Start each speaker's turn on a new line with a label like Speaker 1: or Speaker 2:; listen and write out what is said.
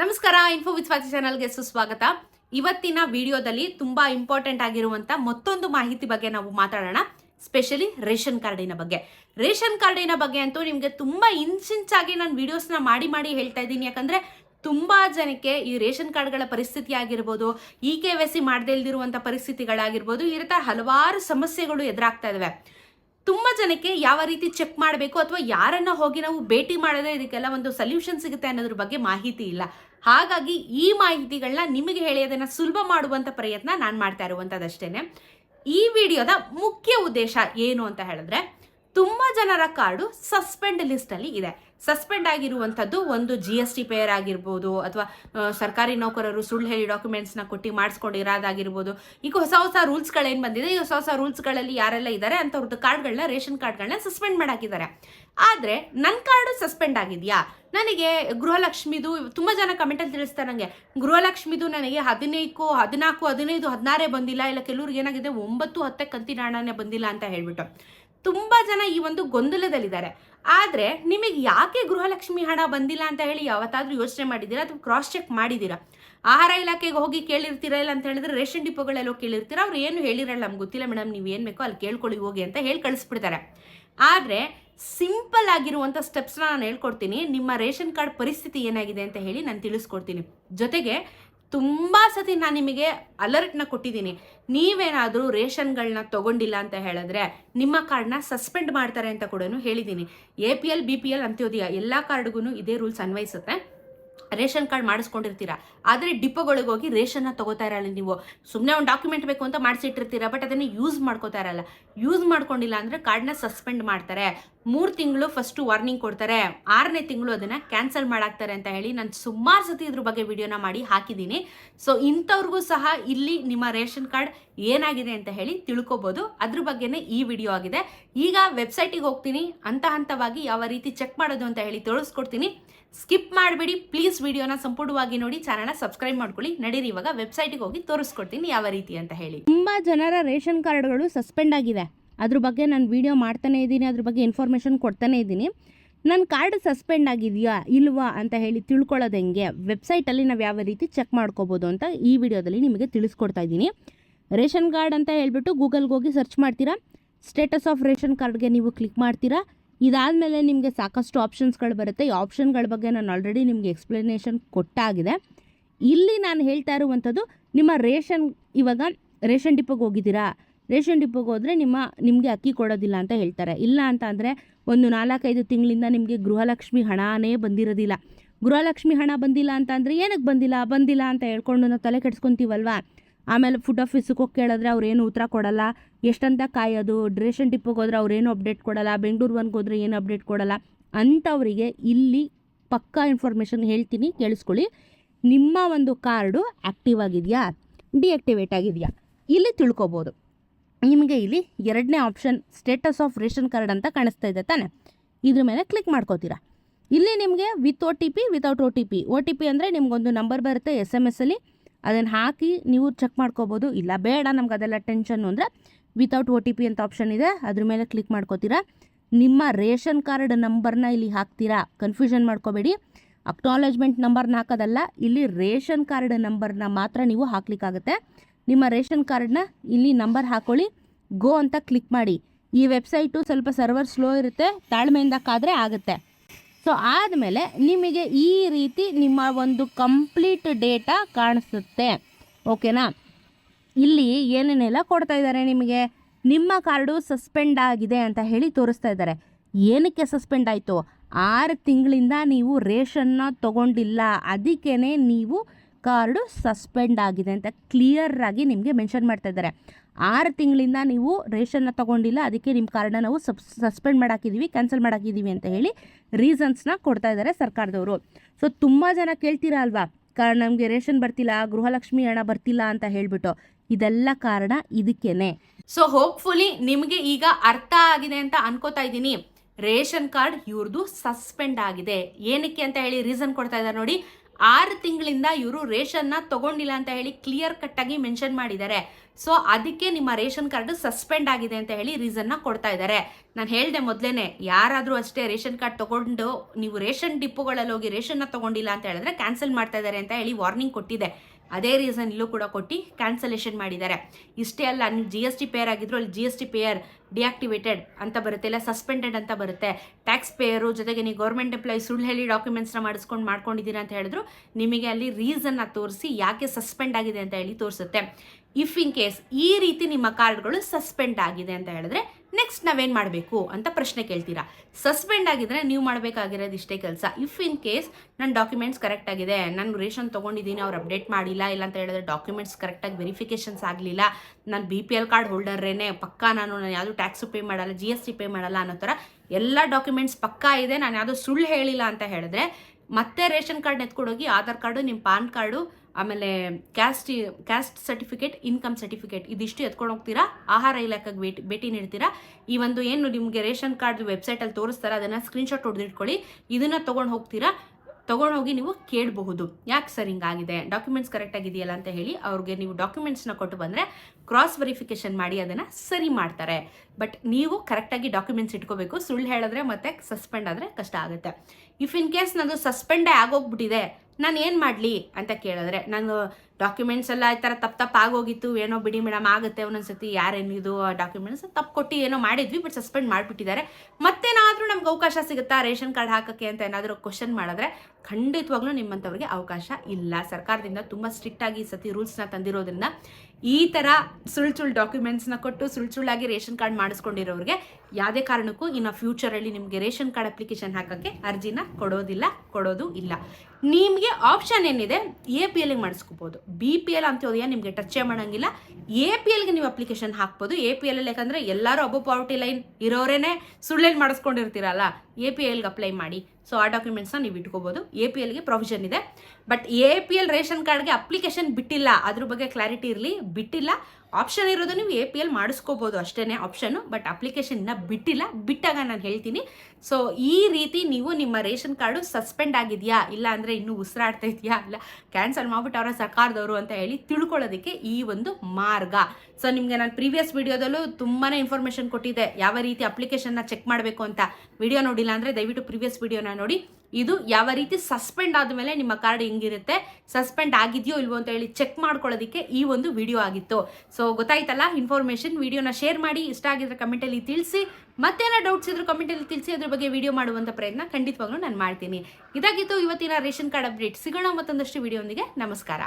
Speaker 1: ನಮಸ್ಕಾರ info with Swati ಚಾನಲ್ಗೆ ಸುಸ್ವಾಗತ. ಇವತ್ತಿನ ವಿಡಿಯೋದಲ್ಲಿ ತುಂಬಾ ಇಂಪಾರ್ಟೆಂಟ್ ಆಗಿರುವಂತ ಮತ್ತೊಂದು ಮಾಹಿತಿ ಬಗ್ಗೆ ನಾವು ಮಾತಾಡೋಣ. ಸ್ಪೆಷಲಿ ರೇಷನ್ ಕಾರ್ಡಿನ ಬಗ್ಗೆ. ರೇಷನ್ ಕಾರ್ಡಿನ ಬಗ್ಗೆ ಅಂತೂ ನಿಮಗೆ ತುಂಬಾ ಇಂಚಿಂಚಾಗಿ ನಾನು ವಿಡಿಯೋಸ್ನ ಮಾಡಿ ಮಾಡಿ ಹೇಳ್ತಾ ಇದ್ದೀನಿ. ಯಾಕಂದ್ರೆ ತುಂಬಾ ಜನಕ್ಕೆ ಈ ರೇಷನ್ ಕಾರ್ಡ್ಗಳ ಪರಿಸ್ಥಿತಿ ಆಗಿರ್ಬೋದು ಇ ಕೆ ವೈ ಸಿ ಮಾಡದೇ ಇಲ್ದಿರುವಂಥ ಪರಿಸ್ಥಿತಿಗಳಾಗಿರ್ಬೋದು, ಈ ರೀತಿ ಹಲವಾರು ಸಮಸ್ಯೆಗಳು ಎದುರಾಗ್ತಾ ಇದಾವೆ. ತುಂಬಾ ಜನಕ್ಕೆ ಯಾವ ರೀತಿ ಚೆಕ್ ಮಾಡಬೇಕು ಅಥವಾ ಯಾರನ್ನ ಹೋಗಿ ನಾವು ಭೇಟಿ ಮಾಡಿದ್ರೆ ಇದಕ್ಕೆಲ್ಲ ಒಂದು ಸೊಲ್ಯೂಷನ್ ಸಿಗುತ್ತೆ ಅನ್ನೋದ್ರ ಬಗ್ಗೆ ಮಾಹಿತಿ ಇಲ್ಲ. ಹಾಗಾಗಿ ಈ ಮಾಹಿತಿಗಳನ್ನ ನಿಮಗೆ ಹೇಳಿ ಸುಲಭ ಮಾಡುವಂತ ಪ್ರಯತ್ನ ನಾನು ಮಾಡ್ತಾ ಇರುವಂಥದ್ದಷ್ಟೇ ಈ ವಿಡಿಯೋದ ಮುಖ್ಯ ಉದ್ದೇಶ ಏನು ಅಂತ ಹೇಳಿದ್ರೆ, ತುಂಬಾ ಜನರ ಕಾರ್ಡು ಸಸ್ಪೆಂಡ್ ಲಿಸ್ಟಲ್ಲಿ ಇದೆ. ಸಸ್ಪೆಂಡ್ ಆಗಿರುವಂಥದ್ದು ಒಂದು ಜಿ ಎಸ್ ಟಿ ಪೇಯರ್ ಆಗಿರ್ಬೋದು ಅಥವಾ ಸರ್ಕಾರಿ ನೌಕರರು ಸುಳ್ಳು ಹೇಳಿ ಡಾಕ್ಯುಮೆಂಟ್ಸ್ನ ಕೊಟ್ಟು ಮಾಡಿಸ್ಕೊಂಡಿರೋದಾಗಿರ್ಬೋದು ಈಗ ಹೊಸ ಹೊಸ ರೂಲ್ಸ್ಗಳೇನು ಬಂದಿದೆ. ಈ ಹೊಸ ಹೊಸ ರೂಲ್ಸ್ಗಳಲ್ಲಿ ಯಾರೆಲ್ಲ ಇದ್ದಾರೆ ಅಂಥವ್ರದ್ದು ಕಾರ್ಡ್ಗಳನ್ನ ರೇಷನ್ ಕಾರ್ಡ್ಗಳನ್ನ ಸಸ್ಪೆಂಡ್ ಮಾಡಾಕಿದ್ದಾರೆ. ಆದರೆ ನನ್ನ ಕಾರ್ಡು ಸಸ್ಪೆಂಡ್ ಆಗಿದೆಯಾ? ನನಗೆ ಗೃಹಲಕ್ಷ್ಮಿದು, ತುಂಬ ಜನ ಕಮೆಂಟಲ್ಲಿ ತಿಳಿಸ್ತಾರೆ ನನಗೆ ಗೃಹಲಕ್ಷ್ಮಿದು ನನಗೆ ಹದಿನೈದು ಹದಿನಾಲ್ಕು, ಹದಿನೈದು, ಹದಿನಾರೇ ಬಂದಿಲ್ಲ. ಇಲ್ಲ, ಕೆಲವ್ರಿಗೆ ಏನಾಗಿದೆ? ಒಂಬತ್ತು ಹತ್ತೆ ಕಂತಿನ ಹಣನೇ ಬಂದಿಲ್ಲ ಅಂತ ಹೇಳ್ಬಿಟ್ಟು. ತುಂಬ ಜನ ಈ ಒಂದು ಗೊಂದಲದಲ್ಲಿದ್ದಾರೆ. ಆದರೆ ನಿಮಗೆ ಯಾಕೆ ಗೃಹಲಕ್ಷ್ಮಿ ಹಣ ಬಂದಿಲ್ಲ ಅಂತ ಹೇಳಿ ಯಾವತ್ತಾದರೂ ಯೋಚನೆ ಮಾಡಿದ್ದೀರಾ ಅಥವಾ ಕ್ರಾಸ್ ಚೆಕ್ ಮಾಡಿದ್ದೀರಾ? ಆಹಾರ ಇಲಾಖೆಗೆ ಹೋಗಿ ಕೇಳಿರ್ತೀರಾ ಇಲ್ಲ ಅಂತ ಹೇಳಿದ್ರೆ ರೇಷನ್ ಡಿಪೋಗಳೆಲ್ಲೋ ಕೇಳಿರ್ತೀರಾ? ಅವ್ರು ಏನು ಹೇಳಿರಲ್ಲ ನಮ್ಗೆ ಗೊತ್ತಿಲ್ಲ ಮೇಡಮ್, ನೀವು ಏನು ಬೇಕೋ ಅಲ್ಲಿ ಕೇಳ್ಕೊಳ್ಳಿ, ಹೋಗಿ ಅಂತ ಹೇಳಿ ಕಳಿಸ್ಬಿಡ್ತಾರೆ. ಆದರೆ ಸಿಂಪಲ್ ಆಗಿರುವಂಥ ಸ್ಟೆಪ್ಸ್ನ ನಾನು ಹೇಳ್ಕೊಡ್ತೀನಿ. ನಿಮ್ಮ ರೇಷನ್ ಕಾರ್ಡ್ ಪರಿಸ್ಥಿತಿ ಏನಾಗಿದೆ ಅಂತ ಹೇಳಿ ನಾನು ತಿಳಿಸ್ಕೊಡ್ತೀನಿ. ಜೊತೆಗೆ ತುಂಬ ಸತಿ ನಾನು ನಿಮಗೆ ಅಲರ್ಟ್ನ ಕೊಟ್ಟಿದ್ದೀನಿ. ನೀವೇನಾದರೂ ರೇಷನ್ಗಳನ್ನ ತಗೊಂಡಿಲ್ಲ ಅಂತ ಹೇಳಿದ್ರೆ ನಿಮ್ಮ ಕಾರ್ಡ್ನ ಸಸ್ಪೆಂಡ್ ಮಾಡ್ತಾರೆ ಅಂತ ಕೂಡ ಹೇಳಿದ್ದೀನಿ. A P L B P L Antyodaya ಎಲ್ಲ ಕಾರ್ಡ್ಗೂ ಇದೇ ರೂಲ್ಸ್ ಅನ್ವಯಿಸುತ್ತೆ. ರೇಷನ್ ಕಾರ್ಡ್ ಮಾಡಿಸ್ಕೊಂಡಿರ್ತೀರಾ. ಆದರೆ ಡಿಪೋಗಳಿಗೆ ಹೋಗಿ ರೇಷನ್ನ ತಗೋತಾ ಇರಲ್ಲ ನೀವು. ಸುಮ್ಮನೆ ಒಂದು ಡಾಕ್ಯುಮೆಂಟ್ ಬೇಕು ಅಂತ ಮಾಡಿಸಿಟ್ಟಿರ್ತೀರಾ ಬಟ್ ಅದನ್ನು ಯೂಸ್ ಮಾಡ್ಕೋತಾ ಇರಲ್ಲ. ಯೂಸ್ ಮಾಡ್ಕೊಂಡಿಲ್ಲ ಅಂದರೆ ಕಾರ್ಡ್ನ ಸಸ್ಪೆಂಡ್ ಮಾಡ್ತಾರೆ. ಮೂರು ತಿಂಗಳು ಫಸ್ಟು ವಾರ್ನಿಂಗ್ ಕೊಡ್ತಾರೆ. ಆರನೇ ತಿಂಗಳು ಅದನ್ನು ಕ್ಯಾನ್ಸಲ್ ಮಾಡಾಕ್ತಾರೆ ಅಂತ ಹೇಳಿ ನಾನು ಸುಮಾರು ಸತಿ ಇದ್ರ ಬಗ್ಗೆ ವಿಡಿಯೋನ ಮಾಡಿ ಹಾಕಿದ್ದೀನಿ. ಸೊ ಇಂಥವ್ರಿಗೂ ಸಹ ಇಲ್ಲಿ ನಿಮ್ಮ ರೇಷನ್ ಕಾರ್ಡ್ ಏನಾಗಿದೆ ಅಂತ ಹೇಳಿ ತಿಳ್ಕೊಬೋದು. ಅದ್ರ ಬಗ್ಗೆನೇ ಈ ವಿಡಿಯೋ ಆಗಿದೆ. ಈಗ ವೆಬ್ಸೈಟಿಗೆ ಹೋಗ್ತೀನಿ. ಹಂತ ಹಂತವಾಗಿ ಯಾವ ರೀತಿ ಚೆಕ್ ಮಾಡೋದು ಅಂತ ಹೇಳಿ ತೋರಿಸ್ಕೊಡ್ತೀನಿ. ಸ್ಕಿಪ್ ಮಾಡಬೇಡಿ. ಪ್ಲೀಸ್ ವಿಡಿಯೋನ ಸಂಪೂರ್ಣವಾಗಿ ನೋಡಿ, ಚಾನಲ್ನ ಸಬ್ಸ್ಕ್ರೈಬ್ ಮಾಡ್ಕೊಳ್ಳಿ. ನಡೀರಿ, ಇವಾಗ ವೆಬ್ಸೈಟಿಗೆ ಹೋಗಿ ತೋರಿಸ್ಕೊಡ್ತೀನಿ ಯಾವ ರೀತಿ ಅಂತ ಹೇಳಿ.
Speaker 2: ತುಂಬ ಜನರ ರೇಷನ್ ಕಾರ್ಡ್ಗಳು ಸಸ್ಪೆಂಡ್ ಆಗಿದೆ. ಅದ್ರ ಬಗ್ಗೆ ನಾನು ವಿಡಿಯೋ ಮಾಡ್ತಾನೆ ಇದ್ದೀನಿ, ಅದ್ರ ಬಗ್ಗೆ ಇನ್ಫಾರ್ಮೇಷನ್ ಕೊಡ್ತಾನೆ ಇದ್ದೀನಿ. ನನ್ನ ಕಾರ್ಡ್ ಸಸ್ಪೆಂಡ್ ಆಗಿದೆಯಾ, ಇಲ್ವಾ ಅಂತ ಹೇಳಿ ತಿಳ್ಕೊಳ್ಳೋದು ಹೆಂಗೆ? ವೆಬ್ಸೈಟಲ್ಲಿ ನಾವು ಯಾವ ರೀತಿ ಚೆಕ್ ಮಾಡ್ಕೋಬೋದು ಅಂತ ಈ ವಿಡಿಯೋದಲ್ಲಿ ನಿಮಗೆ ತಿಳಿಸ್ಕೊಡ್ತಾ ಇದ್ದೀನಿ. ರೇಷನ್ ಕಾರ್ಡ್ ಅಂತ ಹೇಳಿಬಿಟ್ಟು ಗೂಗಲ್ಗೆ ಹೋಗಿ ಸರ್ಚ್ ಮಾಡ್ತೀರಾ? ಸ್ಟೇಟಸ್ ಆಫ್ ರೇಷನ್ ಕಾರ್ಡ್ಗೆ ನೀವು ಕ್ಲಿಕ್ ಮಾಡ್ತೀರಾ? ಇದಾದಮೇಲೆ ನಿಮಗೆ ಸಾಕಷ್ಟು ಆಪ್ಷನ್ಸ್ಗಳು ಬರುತ್ತೆ. ಈ ಆಪ್ಷನ್ಗಳ ಬಗ್ಗೆ ನಾನು ಆಲ್ರೆಡಿ ನಿಮಗೆ ಎಕ್ಸ್ಪ್ಲನೇಷನ್ ಕೊಟ್ಟಾಗಿದೆ. ಇಲ್ಲಿ ನಾನು ಹೇಳ್ತಾ ಇರುವಂಥದ್ದು ನಿಮ್ಮ ರೇಷನ್, ಇವಾಗ ರೇಷನ್ ಡಿಪೋಗೆ ಹೋಗಿದ್ದೀರಾ? ರೇಷನ್ ಡಿಪೋಗೆ ಹೋದರೆ ನಿಮ್ಮ, ನಿಮಗೆ ಅಕ್ಕಿ ಕೊಡೋದಿಲ್ಲ ಅಂತ ಹೇಳ್ತಾರೆ. ಇಲ್ಲ ಅಂತ ಅಂದರೆ ಒಂದು ನಾಲ್ಕೈದು ತಿಂಗಳಿಂದ ನಿಮಗೆ ಗೃಹಲಕ್ಷ್ಮಿ ಹಣನೇ ಬಂದಿರೋದಿಲ್ಲ. ಗೃಹಲಕ್ಷ್ಮಿ ಹಣ ಬಂದಿಲ್ಲ ಅಂತ ಅಂದರೆ ಏನಕ್ಕೆ ಬಂದಿಲ್ಲ? ಬಂದಿಲ್ಲ ಅಂತ ಹೇಳ್ಕೊಂಡು ನಾವು ತಲೆ ಕೆಡ್ಸ್ಕೊತೀವಲ್ವಾ? ಆಮೇಲೆ ಫುಡ್ ಆಫೀಸಿಗೆ ಹೋಗಿ ಕೇಳಿದ್ರೆ ಅವ್ರೇನು ಉತ್ತರ ಕೊಡಲ್ಲ. ಎಷ್ಟಂತ ಕಾಯೋದು? ರೇಷನ್ ಡಿಪೋಗೆ ಹೋದ್ರೆ ಅವ್ರೇನು ಅಪ್ಡೇಟ್ ಕೊಡಲ್ಲ? ಬೆಂಗಳೂರು ಒನ್ಗೆ ಹೋದ್ರೆ ಏನು ಅಪ್ಡೇಟ್ ಕೊಡಲ್ಲ? ಅಂಥವರಿಗೆ ಇಲ್ಲಿ ಪಕ್ಕಾ ಇನ್ಫಾರ್ಮೇಷನ್ ಹೇಳ್ತೀನಿ, ಕೇಳಿಸ್ಕೊಳ್ಳಿ. ನಿಮ್ಮ ಒಂದು ಕಾರ್ಡು ಆ್ಯಕ್ಟಿವ್ ಆಗಿದೆಯಾ? ಡಿಆಕ್ಟಿವೇಟ್ ಆಗಿದೆಯಾ? ಇಲ್ಲಿ ತಿಳ್ಕೊಬೋದು. ನಿಮಗೆ ಇಲ್ಲಿ ಎರಡನೇ option status of ration card ಅಂತ ಕಾಣಿಸ್ತಾ ಇದೆ ತಾನೆ. ಇದ್ರ ಮೇಲೆ ಕ್ಲಿಕ್ ಮಾಡ್ಕೋತೀರಾ. ಇಲ್ಲಿ ನಿಮಗೆ with O T P without O T P O T P ಅಂದರೆ ನಿಮಗೊಂದು ನಂಬರ್ ಬರುತ್ತೆ ಎಸ್ ಎಂ ಎಸ್ಸಲ್ಲಿ ಅದನ್ನು ಹಾಕಿ ನೀವು ಚೆಕ್ ಮಾಡ್ಕೋಬೋದು. ಇಲ್ಲ ಬೇಡ ನಮ್ಗೆ ಅದೆಲ್ಲ ಟೆನ್ಷನ್ನು ಅಂದರೆ ವಿತೌಟ್ ಒ ಟಿ ಪಿ ಅಂತ ಆಪ್ಷನ್ ಇದೆ. ಅದ್ರ ಮೇಲೆ ಕ್ಲಿಕ್ ಮಾಡ್ಕೋತೀರಾ. ನಿಮ್ಮ ರೇಷನ್ ಕಾರ್ಡ್ ನಂಬರ್ನ ಇಲ್ಲಿ ಹಾಕ್ತೀರಾ. ಕನ್ಫ್ಯೂಷನ್ ಮಾಡ್ಕೋಬೇಡಿ. ಅಕ್ನಾಲೇಜ್ಮೆಂಟ್ ನಂಬರ್ನ ಹಾಕೋದಲ್ಲ. ಇಲ್ಲಿ ರೇಷನ್ ಕಾರ್ಡ್ ನಂಬರ್ನ ಮಾತ್ರ ನೀವು ಹಾಕ್ಲಿಕ್ಕಾಗುತ್ತೆ. ನಿಮ್ಮ ರೇಷನ್ ಕಾರ್ಡ್ನ ಇಲ್ಲಿ ನಂಬರ್ ಹಾಕೊಳ್ಳಿ. ಗೋ ಅಂತ ಕ್ಲಿಕ್ ಮಾಡಿ. ಈ ವೆಬ್ಸೈಟು ಸ್ವಲ್ಪ ಸರ್ವರ್ ಸ್ಲೋ ಇರುತ್ತೆ, ತಾಳ್ಮೆಯಿಂದ ಕಾದರೆ ಆಗುತ್ತೆ. ಸೊ, ಆದಮೇಲೆ ನಿಮಗೆ ಈ ರೀತಿ ನಿಮ್ಮ ಒಂದು ಕಂಪ್ಲೀಟ್ ಡೇಟಾ ಕಾಣಿಸುತ್ತೆ. ಓಕೆನಾ? ಇಲ್ಲಿ ಏನೇನೆಲ್ಲ ಕೊಡ್ತಾ ಇದ್ದಾರೆ ನಿಮಗೆ? ನಿಮ್ಮ ಕಾರ್ಡು ಸಸ್ಪೆಂಡ್ ಆಗಿದೆ ಅಂತ ಹೇಳಿ ತೋರಿಸ್ತಾ ಇದ್ದಾರೆ. ಏನಕ್ಕೆ ಸಸ್ಪೆಂಡ್ ಆಯಿತು? ಆರು ತಿಂಗಳಿಂದ ನೀವು ರೇಷನ್ನ ತಗೊಂಡಿಲ್ಲ. ಅದಕ್ಕೇ ನೀವು ಕಾರ್ಡು ಸಸ್ಪೆಂಡ್ ಆಗಿದೆ ಅಂತ ಕ್ಲಿಯರಾಗಿ ನಿಮಗೆ ಮೆನ್ಷನ್ ಮಾಡ್ತಾ ಇದ್ದಾರೆ. ಆರು ತಿಂಗಳಿಂದ ನೀವು ರೇಷನ್ನ ತಗೊಂಡಿಲ್ಲ, ಅದಕ್ಕೆ ನಿಮ್ಮ ಕಾರ್ಡನ್ನ ನಾವು ಸಬ್ ಸಸ್ಪೆಂಡ್ ಮಾಡಾಕಿದ್ದೀವಿ ಕ್ಯಾನ್ಸಲ್ ಮಾಡಾಕಿದ್ದೀವಿ ಅಂತ ಹೇಳಿ ರೀಸನ್ಸ್ನ ಕೊಡ್ತಾ ಇದ್ದಾರೆ ಸರ್ಕಾರದವರು. ಸೊ ತುಂಬ ಜನ ಕೇಳ್ತೀರಾ ಅಲ್ವಾ ಕಾರ್ ನಮಗೆ ರೇಷನ್ ಬರ್ತಿಲ್ಲ, ಗೃಹಲಕ್ಷ್ಮಿ ಹಣ ಬರ್ತಿಲ್ಲ ಅಂತ ಹೇಳಿಬಿಟ್ಟು. ಇದೆಲ್ಲ ಕಾರಣ ಇದಕ್ಕೇನೆ.
Speaker 1: ಸೊ ಹೋಪ್ಫುಲಿ ನಿಮಗೆ ಈಗ ಅರ್ಥ ಆಗಿದೆ ಅಂತ ಅನ್ಕೋತಾ ಇದ್ದೀನಿ. ರೇಷನ್ ಕಾರ್ಡ್ ಇವ್ರದ್ದು ಸಸ್ಪೆಂಡ್ ಆಗಿದೆ. ಏನಕ್ಕೆ ಅಂತ ಹೇಳಿ ರೀಸನ್ ಕೊಡ್ತಾ ಇದ್ದಾರೆ ನೋಡಿ. ಆರು ತಿಂಗಳಿಂದ ಇವರು ರೇಷನ್ನ ತಗೊಂಡಿಲ್ಲ ಅಂತ ಹೇಳಿ ಕ್ಲಿಯರ್ ಕಟ್ ಆಗಿ ಮೆನ್ಷನ್ ಮಾಡಿದ್ದಾರೆ. ಸೊ ಅದಕ್ಕೆ ನಿಮ್ಮ ರೇಷನ್ ಕಾರ್ಡ್ ಸಸ್ಪೆಂಡ್ ಆಗಿದೆ ಅಂತ ಹೇಳಿ ರೀಸನ್ನ ಕೊಡ್ತಾ ಇದ್ದಾರೆ. ನಾನು ಹೇಳಿದೆ ಮೊದಲೇನೆ, ಯಾರಾದರೂ ಅಷ್ಟೇ ರೇಷನ್ ಕಾರ್ಡ್ ತಗೊಂಡು ನೀವು ರೇಷನ್ ಡಿಪ್ಪುಗಳಲ್ಲಿ ಹೋಗಿ ರೇಷನ್ನ ತಗೊಂಡಿಲ್ಲ ಅಂತ ಹೇಳಿದ್ರೆ ಕ್ಯಾನ್ಸಲ್ ಮಾಡ್ತಾ ಇದ್ದಾರೆ ಅಂತ ಹೇಳಿ ವಾರ್ನಿಂಗ್ ಕೊಟ್ಟಿದೆ. ಅದೇ ರೀಸನ್ ಇಲ್ಲೂ ಕೂಡ ಕೊಟ್ಟು ಕ್ಯಾನ್ಸಲೇಷನ್ ಮಾಡಿದ್ದಾರೆ. ಇಷ್ಟೇ ಅಲ್ಲ, ನೀವು ಜಿ ಎಸ್ ಟಿ ಪೇಯರ್ ಆಗಿದ್ರು ಅಲ್ಲಿ G S T payer deactivated ಅಂತ ಬರುತ್ತೆ, ಇಲ್ಲ ಸಸ್ಪೆಂಡೆಡ್ ಅಂತ ಬರುತ್ತೆ. ಟ್ಯಾಕ್ಸ್ ಪೇಯರು ಜೊತೆಗೆ ನೀವು ಗೌರ್ಮೆಂಟ್ ಎಂಪ್ಲಾಯಿ ಸುಳ್ಳು ಹೇಳಿ ಡಾಕ್ಯುಮೆಂಟ್ಸ್ನ ಮಾಡಿಸ್ಕೊಂಡು ಮಾಡ್ಕೊಂಡಿದ್ದೀರಾ ಅಂತ ಹೇಳಿದ್ರು, ನಿಮಗೆ ಅಲ್ಲಿ ರೀಸನ್ನ ತೋರಿಸಿ ಯಾಕೆ ಸಸ್ಪೆಂಡ್ ಆಗಿದೆ ಅಂತ ಹೇಳಿ ತೋರಿಸುತ್ತೆ. ಇಫ್ ಇನ್ ಕೇಸ್ ಈ ರೀತಿ ನಿಮ್ಮ ಕಾರ್ಡ್ಗಳು ಸಸ್ಪೆಂಡ್ ಆಗಿದೆ ಅಂತ ಹೇಳಿದ್ರೆ ನೆಕ್ಸ್ಟ್ ನಾವೇನು ಮಾಡಬೇಕು ಅಂತ ಪ್ರಶ್ನೆ ಕೇಳ್ತೀರಾ? ಸಸ್ಪೆಂಡ್ ಆಗಿದ್ರೆ ನೀವು ಮಾಡಬೇಕಾಗಿರೋದು ಇಷ್ಟೇ ಕೆಲಸ. ಇಫ್ ಇನ್ ಕೇಸ್ ನನ್ನ ಡಾಕ್ಯುಮೆಂಟ್ಸ್ ಕರೆಕ್ಟ್ ಆಗಿದೆ, ನಾನು ರೇಷನ್ ತೊಗೊಂಡಿದ್ದೀನಿ, ಅವ್ರು ಅಪ್ಡೇಟ್ ಮಾಡಿಲ್ಲ, ಇಲ್ಲ ಅಂತ ಹೇಳಿದ್ರೆ ಡಾಕ್ಯುಮೆಂಟ್ಸ್ ಕರೆಕ್ಟಾಗಿ ವೆರಿಫಿಕೇಷನ್ಸ್ ಆಗಲಿಲ್ಲ, ನಾನು ಬಿ ಪಿ ಎಲ್ ಕಾರ್ಡ್ ಹೋಲ್ಡರ್ರೇನೆ ಪಕ್ಕಾ ನಾನು ನಾನು ಯಾವುದು ಟ್ಯಾಕ್ಸು ಪೇ ಮಾಡಲ್ಲ ಜಿ ಎಸ್ ಟಿ ಪೇ ಮಾಡಲ್ಲ ಅನ್ನೋ ಥರ ಎಲ್ಲ ಡಾಕ್ಯುಮೆಂಟ್ಸ್ ಪಕ್ಕಾ ಇದೆ, ನಾನು ಯಾವುದು ಸುಳ್ಳು ಹೇಳಿಲ್ಲ ಅಂತ ಹೇಳಿದ್ರೆ ಮತ್ತೆ ರೇಷನ್ ಕಾರ್ಡ್ ಎತ್ಕೊಡೋಗಿ ಆಧಾರ್ ಕಾರ್ಡು ನಿಮ್ಮ ಪಾನ್ ಕಾರ್ಡು ಆಮೇಲೆ caste caste certificate income certificate ಇದಿಷ್ಟು ಎತ್ಕೊಂಡು ಹೋಗ್ತೀರಾ? ಆಹಾರ ಇಲಾಖೆಗೆ ಭೇಟಿ ಭೇಟಿ ನೀಡ್ತೀರಾ? ಈ ಒಂದು ಏನು ನಿಮಗೆ ರೇಷನ್ ಕಾರ್ಡ್ ವೆಬ್ಸೈಟಲ್ಲಿ ತೋರಿಸ್ತಾರೆ, ಅದನ್ನು ಸ್ಕ್ರೀನ್ಶಾಟ್ ಹೊಡೆದಿಟ್ಕೊಳ್ಳಿ. ಇದನ್ನು ತೊಗೊಂಡು ಹೋಗ್ತೀರಾ? ತೊಗೊಂಡು ಹೋಗಿ ನೀವು ಕೇಳಬಹುದು. ಯಾಕೆ ಸರ್ ಹಿಂಗಾಗಿದೆ? ಡಾಕ್ಯುಮೆಂಟ್ಸ್ ಕರೆಕ್ಟ್ ಆಗಿದೆಯಲ್ಲ ಅಂತ ಹೇಳಿ ಅವ್ರಿಗೆ ನೀವು ಡಾಕ್ಯುಮೆಂಟ್ಸ್ನ ಕೊಟ್ಟು ಬಂದರೆ ಕ್ರಾಸ್ ವೆರಿಫಿಕೇಷನ್ ಮಾಡಿ ಅದನ್ನು ಸರಿ ಮಾಡ್ತಾರೆ. ಬಟ್ ನೀವು ಕರೆಕ್ಟಾಗಿ ಡಾಕ್ಯುಮೆಂಟ್ಸ್ ಇಟ್ಕೋಬೇಕು. ಸುಳ್ಳು ಹೇಳಿದ್ರೆ ಮತ್ತೆ ಸಸ್ಪೆಂಡ್ ಆದರೆ ಕಷ್ಟ ಆಗುತ್ತೆ. ಇಫ್ ಇನ್ ಕೇಸ್ ನಾನು ಸಸ್ಪೆಂಡೇ ಆಗೋಗ್ಬಿಟ್ಟಿದೆ, ನಾನು ಏನು ಮಾಡಲಿ ಅಂತ ಕೇಳಿದ್ರೆ ನಾನು ಡಾಕ್ಯುಮೆಂಟ್ಸ್ ಎಲ್ಲ ಈ ಥರ ತಪ್ಪು ತಪ್ಪು ಆಗೋಗಿತ್ತು. ಏನೋ ಬಿಡಿ ಮೇಡಮ್ ಆಗುತ್ತೆ ಒಂದೊಂದ್ಸತಿ. ಯಾರೇನಿದು ಡಾಕ್ಯುಮೆಂಟ್ಸ್ ತಪ್ಪು ಕೊಟ್ಟು ಏನೋ ಮಾಡಿದ್ವಿ ಬಟ್ ಸಸ್ಪೆಂಡ್ ಮಾಡಿಬಿಟ್ಟಿದ್ದಾರೆ. ಮತ್ತೇನಾದರೂ ನಮ್ಗೆ ಅವಕಾಶ ಸಿಗುತ್ತಾ ರೇಷನ್ ಕಾರ್ಡ್ ಹಾಕಕ್ಕೆ ಅಂತ ಏನಾದರೂ ಕ್ವಶನ್ ಮಾಡಿದ್ರೆ ಖಂಡಿತವಾಗ್ಲೂ ನಿಮ್ಮಂಥವ್ರಿಗೆ ಅವಕಾಶ ಇಲ್ಲ. ಸರ್ಕಾರದಿಂದ ತುಂಬ ಸ್ಟ್ರಿಕ್ಟ್ ಆಗಿ ಈ ಸತಿ ರೂಲ್ಸ್ನ ತಂದಿರೋದ್ರಿಂದ ಈ ಥರ ಸುಳ್ಳು ಸುಳ್ಳು ಡಾಕ್ಯುಮೆಂಟ್ಸ್ನ ಕೊಟ್ಟು ಸುಳ್ಳು ಸುಳ್ಳಾಗಿ ರೇಷನ್ ಕಾರ್ಡ್ ಮಾಡಿಸ್ಕೊಂಡಿರೋರಿಗೆ ಯಾವುದೇ ಕಾರಣಕ್ಕೂ ಇನ್ನು ಫ್ಯೂಚರಲ್ಲಿ ನಿಮಗೆ ರೇಷನ್ ಕಾರ್ಡ್ ಅಪ್ಲಿಕೇಶನ್ ಹಾಕೋಕ್ಕೆ ಅರ್ಜಿನ ಕೊಡೋದಿಲ್ಲ, ಕೊಡೋದು ಇಲ್ಲ. ನಿಮಗೆ ಆಪ್ಷನ್ ಏನಿದೆ ಎ ಪಿ ಎಲ್ಗೆ ಮಾಡಿಸ್ಕೋಬೋದು. ಬಿ ಪಿ ಎಲ್ ಅಂತ್ಯೋದಯ ನಿಮಗೆ ಟಚ್ಚೇ ಮಾಡೋಂಗಿಲ್ಲ. ಎ ಪಿ ಎಲ್ಗೆ ನೀವು ಅಪ್ಲಿಕೇಶನ್ ಹಾಕ್ಬೋದು. ಎ ಪಿ ಎಲ್ ಯಾಕಂದರೆ ಎಲ್ಲರೂ ಅಬೋ ಪಾವರ್ಟಿ ಲೈನ್ ಇರೋರೇನೆ ಸುಳ್ಳೇನು ಮಾಡಿಸ್ಕೊಂಡಿರ್ತೀರಲ್ಲ ಎ ಪಿ ಎಲ್ಗೆ ಅಪ್ಲೈ ಮಾಡಿ. ಸೊ ಆ ಡಾಕ್ಯುಮೆಂಟ್ಸ್ನ ನೀವು ಇಟ್ಕೋಬೋದು. ಎ ಪಿ ಎಲ್ಗೆ ಪ್ರೊವಿಷನ್ ಇದೆ. But A P L ration ಕಾರ್ಡ್ಗೆ ಅಪ್ಲಿಕೇಶನ್ ಬಿಟ್ಟಿಲ್ಲ. ಅದ್ರ ಬಗ್ಗೆ ಕ್ಲಾರಿಟಿ ಇರಲಿ. ಬಿಟ್ಟಿಲ್ಲ. ಆಪ್ಷನ್ ಇರೋದು ನೀವು ಎ ಪಿ ಎಲ್ ಮಾಡಿಸ್ಕೋಬೋದು ಅಷ್ಟೇ ಆಪ್ಷನ್ನು ಬಟ್ ಅಪ್ಲಿಕೇಶನ್ ಇನ್ನೂ ಬಿಟ್ಟಿಲ್ಲ. ಬಿಟ್ಟಾಗ ನಾನು ಹೇಳ್ತೀನಿ. ಸೊ ಈ ರೀತಿ ನೀವು ನಿಮ್ಮ ರೇಷನ್ ಕಾರ್ಡು ಸಸ್ಪೆಂಡ್ ಆಗಿದೆಯಾ? ಇಲ್ಲ ಅಂದರೆ ಇನ್ನೂ ಉಸಿರಾಡ್ತಾ ಇದೆಯಾ? ಇಲ್ಲ ಕ್ಯಾನ್ಸಲ್ ಮಾಡ್ಬಿಟ್ಟು ಅವರ ಸರ್ಕಾರದವರು ಅಂತ ಹೇಳಿ ತಿಳ್ಕೊಳ್ಳೋದಕ್ಕೆ ಈ ಒಂದು ಮಾರ್ಗ. ಸೊ ನಿಮಗೆ ನಾನು ಪ್ರೀವಿಯಸ್ ವಿಡಿಯೋದಲ್ಲೂ ತುಂಬಾ ಇನ್ಫಾರ್ಮೇಷನ್ ಕೊಟ್ಟಿದ್ದೆ. ಯಾವ ರೀತಿ ಅಪ್ಲಿಕೇಶನ್ನ ಚೆಕ್ ಮಾಡಬೇಕು ಅಂತ. ವಿಡಿಯೋ ನೋಡಿಲ್ಲ ಅಂದರೆ ದಯವಿಟ್ಟು ಪ್ರೀವಿಯಸ್ ವಿಡಿಯೋನ ನೋಡಿ. ಇದು ಯಾವ ರೀತಿ ಸಸ್ಪೆಂಡ್ ಆದಮೇಲೆ ನಿಮ್ಮ ಕಾರ್ಡ್ ಹೆಂಗಿರುತ್ತೆ, ಸಸ್ಪೆಂಡ್ ಆಗಿದೆಯೋ ಇಲ್ವೋ ಅಂತ ಹೇಳಿ ಚೆಕ್ ಮಾಡ್ಕೊಳ್ಳೋದಕ್ಕೆ ಈ ಒಂದು ವಿಡಿಯೋ ಆಗಿತ್ತು. ಸೊ ಗೊತ್ತಾಯ್ತಲ್ಲ? ಇನ್ಫಾರ್ಮೇಷನ್ ವಿಡಿಯೋನ ಶೇರ್ ಮಾಡಿ, ಇಷ್ಟ ಆಗಿದ್ರೆ ಕಮೆಂಟಲ್ಲಿ ತಿಳಿಸಿ. ಮತ್ತೇನೋ ಡೌಟ್ಸ್ ಇದ್ರೂ ಕಮೆಂಟಲ್ಲಿ ತಿಳಿಸಿ, ಅದ್ರ ಬಗ್ಗೆ ವಿಡಿಯೋ ಮಾಡುವಂಥ ಪ್ರಯತ್ನ ಖಂಡಿತವಾಗ್ಲೂ ನಾನು ಮಾಡ್ತೀನಿ. ಇದಾಗಿತ್ತು ಇವತ್ತಿನ ರೇಷನ್ ಕಾರ್ಡ್ ಅಪ್ಡೇಟ್ ಸಿಗೋಣ ಮತ್ತೊಂದಷ್ಟು ವಿಡಿಯೋನಿಗೆ ನಮಸ್ಕಾರ.